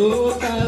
Oh.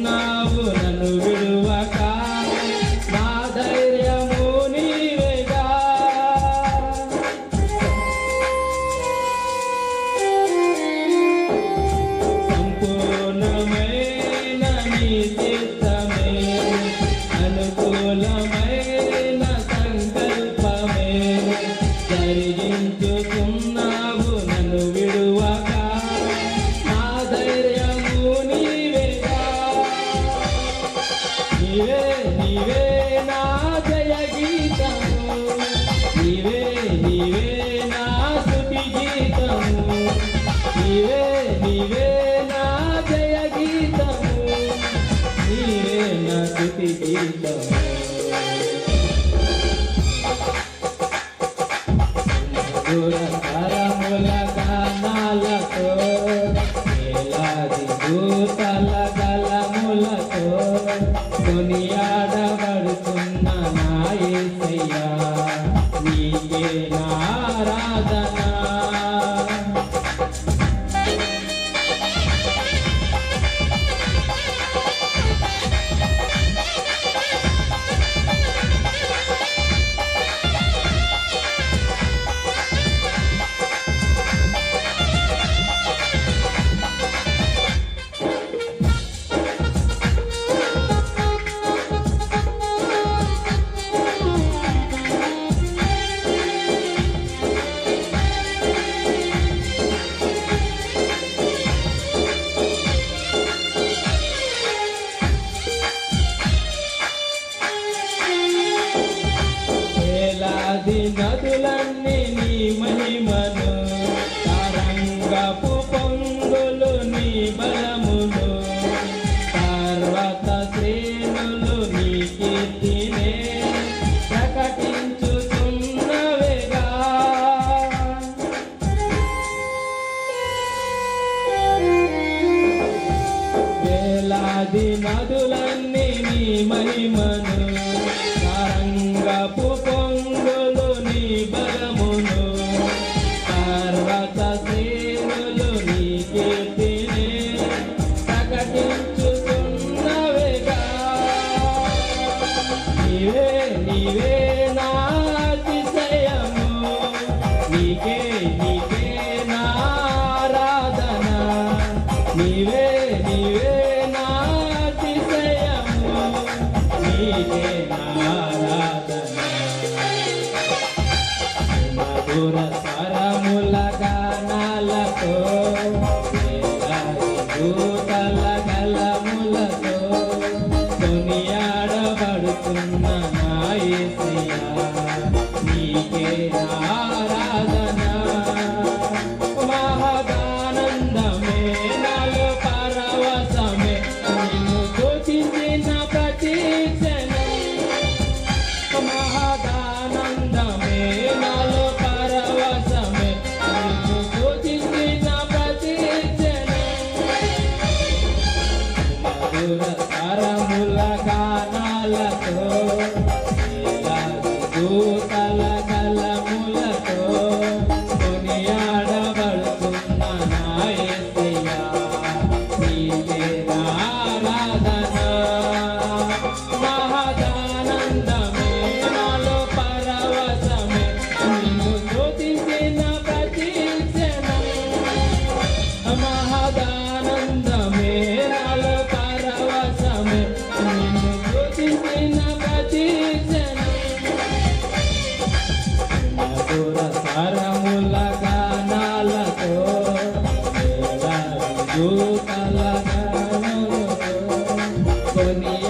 నీవే నీవే నా జయ గీతము. నీవే నీవే నా స్తుతి గీతము. నీవే నీవే నా జయ గీతము. నీవే నా స్తుతి గీతము. మధుర స్వరముల గానాలతో వేలాది దూతల కొనియాడబడుతున్న నా యేసయ్యా నీకే నారాధనా నది నదులన్నీ నీ మహిమను తరంగపు పొంగులు నీ బలమును పర్వత శ్రేణులు నీ కీర్తినే ప్రకటించుతున్నవేగా వేలాది నదులన్నీ నీ మహిమను తరంగపు నీకే నా ఆరాధన మధుర స్వరముల గానాలతో. మధుర స్వరముల దూత Tony.